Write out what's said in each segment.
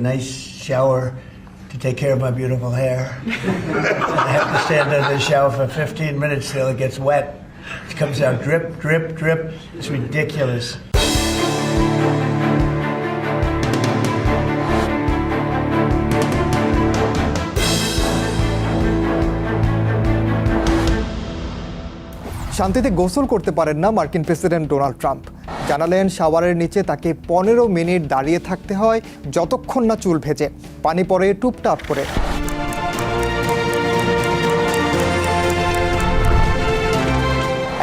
Nice shower to take care of my beautiful hair. I have to stand under the shower for 15 minutes till it gets wet. It comes out drip, drip, drip. It's ridiculous. শান্তিতে গোসল করতে পারেন না মার্কিন president Donald Trump জানালেন শাওয়ারের নিচে তাকে পনেরো মিনিট দাঁড়িয়ে থাকতে হয়, যতক্ষণ না চুল ভেজে। পানি পড়ে টুপটাপ করে।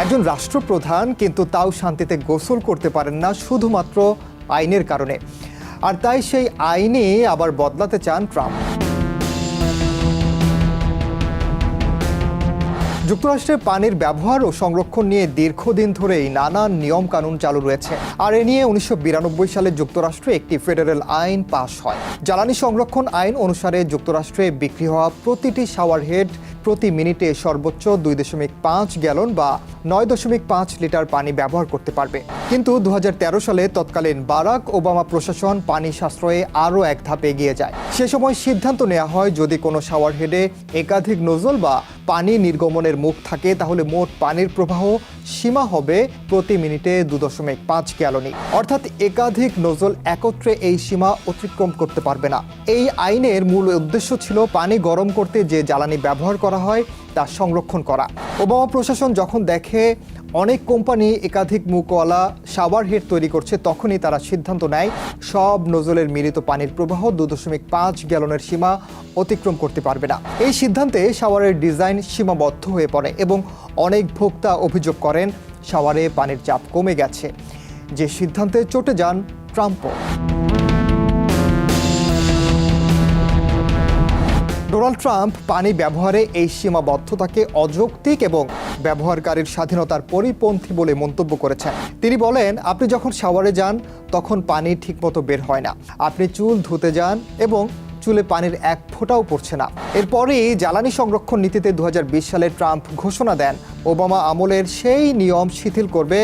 একজন রাষ্ট্রপ্রধান কিন্তু তাও শান্তিতে গোসল করতে পারেন না শুধুমাত্র আইনের কারণে। আর তাই সেই আইনে আবার বদলাতে চান ট্রাম্প। যুক্তরাষ্ট্রে পানির ব্যবহার ও সংরক্ষণ নিয়ে দীর্ঘদিন ধরেই নানান নিয়ম কানুন চালু রয়েছে। আর এ নিয়ে উনিশশো সালে যুক্তরাষ্ট্রে একটি ফেডারেল আইন পাশ হয়। জ্বালানি সংরক্ষণ আইন অনুসারে যুক্তরাষ্ট্রে বিক্রি হওয়া প্রতিটি শাওয়ার হেড প্রতি মিনিটে সর্বোচ্চ দুই দশমিক পাঁচ গ্যালন বা নয় দশমিক পাঁচ লিটার পানি ব্যবহার করতে পারবে। কিন্তু দু হাজার তেরো সালে তৎকালীন বারাক ওবামা প্রশাসন পানি সাশ্রয়ে আরও এক ধাপ এগিয়ে যায়। সে সময় সিদ্ধান্ত নেওয়া হয়, যদি কোনো শাওয়ার হেডে একাধিক নজল বা পানি নির্গমনের মুখ থাকে, তাহলে মোট পানির প্রবাহ সীমা হবে প্রতি মিনিটে দু দশমিক পাঁচ গ্যালনি। অর্থাৎ একাধিক নজল একত্রে এই সীমা অতিক্রম করতে পারবে না। এই আইনের মূল উদ্দেশ্য ছিল পানি গরম করতে যে জ্বালানি ব্যবহার করা হয় তা সংরক্ষণ করা। ওবামা প্রশাসন যখন দেখে অনেক কোম্পানি একাধিক মুখওয়ালা শাওয়ার হেড তৈরি করছে, তখনই তারা সিদ্ধান্ত নেয়, সব নজলের মিলিত পানির প্রবাহ দু দশমিক পাঁচ গ্যালনের সীমা অতিক্রম করতে পারবে না। এই সিদ্ধান্তে সাওয়ারের ডিজাইন সীমাবদ্ধ হয়ে পড়ে এবং অনেক ভোক্তা অভিযোগ করেন, সাওয়ারে পানির চাপ কমে গেছে। যে সিদ্ধান্তে চটে যান, ট্রাম্পও। ডোনাল্ড ট্রাম্প পানি ব্যবহারে এই সীমাবদ্ধতাকে অযৌক্তিক এবং ব্যবহারকারীর স্বাধীনতার পরিপন্থী বলে মন্তব্য করেছেন। তিনি বলেন, আপনি যখন শাওয়ারে যান, তখন পানি ঠিকমতো বের হয় না। আপনি চুল ধুতে যান এবং চুলে পানির এক ফোঁটাও পড়ছে না। এরপরেই জ্বালানি সংরক্ষণ নীতিতে দু হাজার বিশ সালে ট্রাম্প ঘোষণা দেন। ওবামা আমলের সেই নিয়ম শিথিল করবে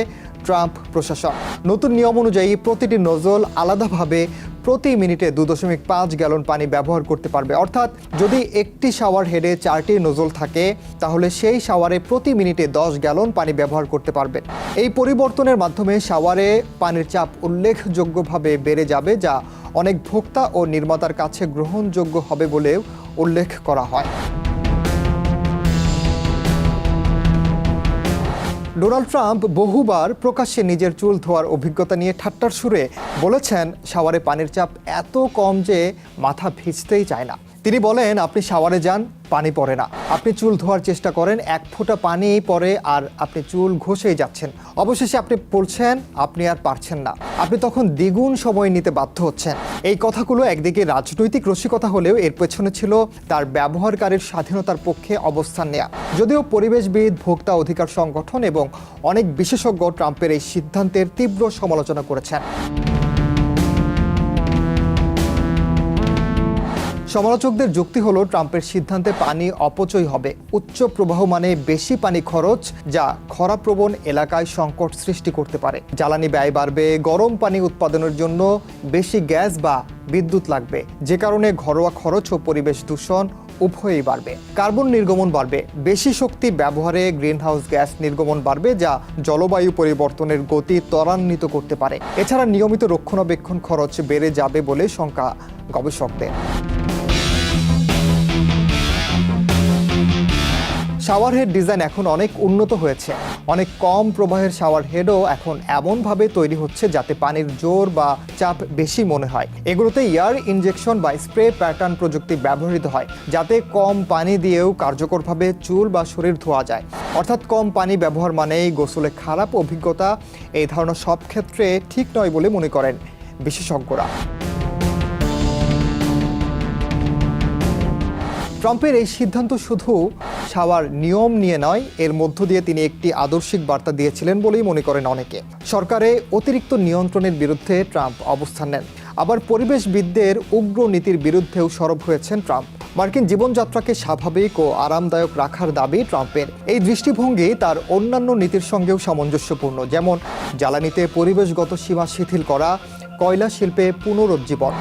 ট্রাম্প প্রশাসন। নতুন নিয়ম অনুযায়ী প্রতিটি নজল আলাদাভাবে প্রতি মিনিটে দু দশমিক পাঁচ গ্যালন পানি ব্যবহার করতে পারবে। অর্থাৎ যদি একটি শাওয়ার হেডে চারটি নজল থাকে, তাহলে সেই শাওয়ারে প্রতি মিনিটে দশ গ্যালন পানি ব্যবহার করতে পারবে। এই পরিবর্তনের মাধ্যমে শাওয়ারে পানির চাপ উল্লেখযোগ্যভাবে বেড়ে যাবে, যা অনেক ভোক্তা ও নির্মাতার কাছে গ্রহণযোগ্য হবে বলেও উল্লেখ করা হয়। ডোনাল্ড ট্রাম্প বহুবার প্রকাশ্যে নিজের চুল ধোয়ার অভিজ্ঞতা নিয়ে ঠাট্টার সুরে বলেছেন, শাওয়ারে পানির চাপ এত কম যে মাথা ভিজতেই চায় না। তিনি বলেন, আপনি শাওয়ারে যান, পানি পড়ে না। আপনি চুল ধোয়ার চেষ্টা করেন, এক ফোঁটা পানি পরে আর আপনি চুল ঘষেই যাচ্ছেন। অবশেষে আপনি পড়ছেন, আপনি আর পারছেন না। আপনি তখন দ্বিগুণ সময় নিতে বাধ্য হচ্ছেন। এই কথাগুলো একদিকে রাজনৈতিক রসিকতা হলেও এর পেছনে ছিল তার ব্যবহারকারীর স্বাধীনতার পক্ষে অবস্থান নেয়া। যদিও পরিবেশবিদ, ভোক্তা অধিকার সংগঠন এবং অনেক বিশেষজ্ঞ ট্রাম্পের এই সিদ্ধান্তের তীব্র সমালোচনা করেছেন। সমালোচকদের যুক্তি হলো, ট্রাম্পের সিদ্ধান্তে পানি অপচয় হবে। উচ্চ প্রবাহ মানে বেশি পানি খরচ, যা খরাপ্রবণ এলাকায় সংকট সৃষ্টি করতে পারে। জ্বালানি ব্যয় বাড়বে, গরম পানি উৎপাদনের জন্য বেশি গ্যাস বা বিদ্যুৎ লাগবে। যে কারণে ঘরোয়া খরচ ও পরিবেশ দূষণ উভয়ই বাড়বে। কার্বন নির্গমন বাড়বে। বেশি শক্তি ব্যবহারে গ্রিনহাউস গ্যাস নির্গমন বাড়বে, যা জলবায়ু পরিবর্তনের গতি ত্বরান্বিত করতে পারে। এছাড়া নিয়মিত রক্ষণাবেক্ষণ খরচ বেড়ে যাবে বলে শঙ্কা গবেষকদের। শাওয়ার হেড ডিজাইন এখন অনেক উন্নত হয়েছে। অনেক কম প্রবাহের শাওয়ার হেডও এখন এমনভাবে তৈরি হচ্ছে যাতে পানির জোর বা চাপ বেশি মনে হয়। এগুলোতে এয়ার ইনজেকশন বা স্প্রে প্যাটার্ন প্রযুক্তি ব্যবহৃত হয়, যাতে কম পানি দিয়েও কার্যকরভাবে চুল বা শরীর ধোয়া যায়। অর্থাৎ কম পানি ব্যবহার মানেই গোসলে খারাপ অভিজ্ঞতা, এই ধারণা সব ক্ষেত্রে ঠিক নয় বলে মনে করেন বিশেষজ্ঞরা। ট্রাম্পের এই সিদ্ধান্ত শুধু সাওয়ার নিয়ম নিয়ে নয়, এর মধ্য দিয়ে তিনি একটি আদর্শিক বার্তা দিয়েছিলেন বলেই মনে করেন অনেকে। সরকারে অতিরিক্ত নিয়ন্ত্রণের বিরুদ্ধে ট্রাম্প অবস্থান নেন। আবার পরিবেশবিদদের উগ্র নীতির বিরুদ্ধেও সরব হয়েছেন ট্রাম্প। মার্কিন জীবনযাত্রাকে স্বাভাবিক ও আরামদায়ক রাখার দাবি ট্রাম্পের। এই দৃষ্টিভঙ্গি তার অন্যান্য নীতির সঙ্গেও সামঞ্জস্যপূর্ণ, যেমন জ্বালানিতে পরিবেশগত সীমা শিথিল করা, কয়লা শিল্পে পুনরুজ্জীবন।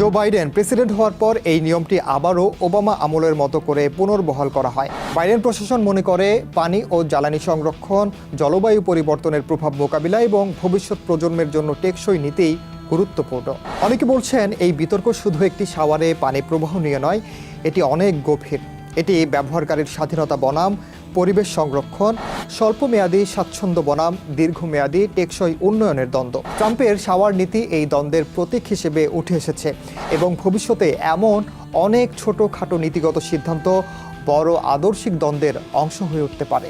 জো বাইডেন প্রেসিডেন্ট হওয়ার পর এই নিয়মটি আবারও ওবামা আমলের মতো করে পুনর্বহাল করা হয়। বাইডেন প্রশাসন মনে করে, পানি ও জ্বালানি সংরক্ষণ, জলবায়ু পরিবর্তনের প্রভাব মোকাবিলা এবং ভবিষ্যৎ প্রজন্মের জন্য টেকসই নীতিই গুরুত্বপূর্ণ। অনেকে বলছেন, এই বিতর্ক শুধু একটি সাওয়ারে পানি প্রবাহ নিয়ে নয়, এটি অনেক গভীর। এটি ব্যবহারকারীর স্বাধীনতা বনাম পরিবেশ সংরক্ষণ, স্বল্পমেয়াদী স্বাচ্ছন্দ্য বনাম, দীর্ঘমেয়াদী টেকসই উন্নয়নের দ্বন্দ্ব। ট্রাম্পের সাওয়ার নীতি এই দ্বন্দ্বের প্রতীক হিসেবে উঠে এসেছে এবং ভবিষ্যতে এমন অনেক ছোটোখাটো নীতিগত সিদ্ধান্ত বড় আদর্শিক দ্বন্দ্বের অংশ হয়ে উঠতে পারে।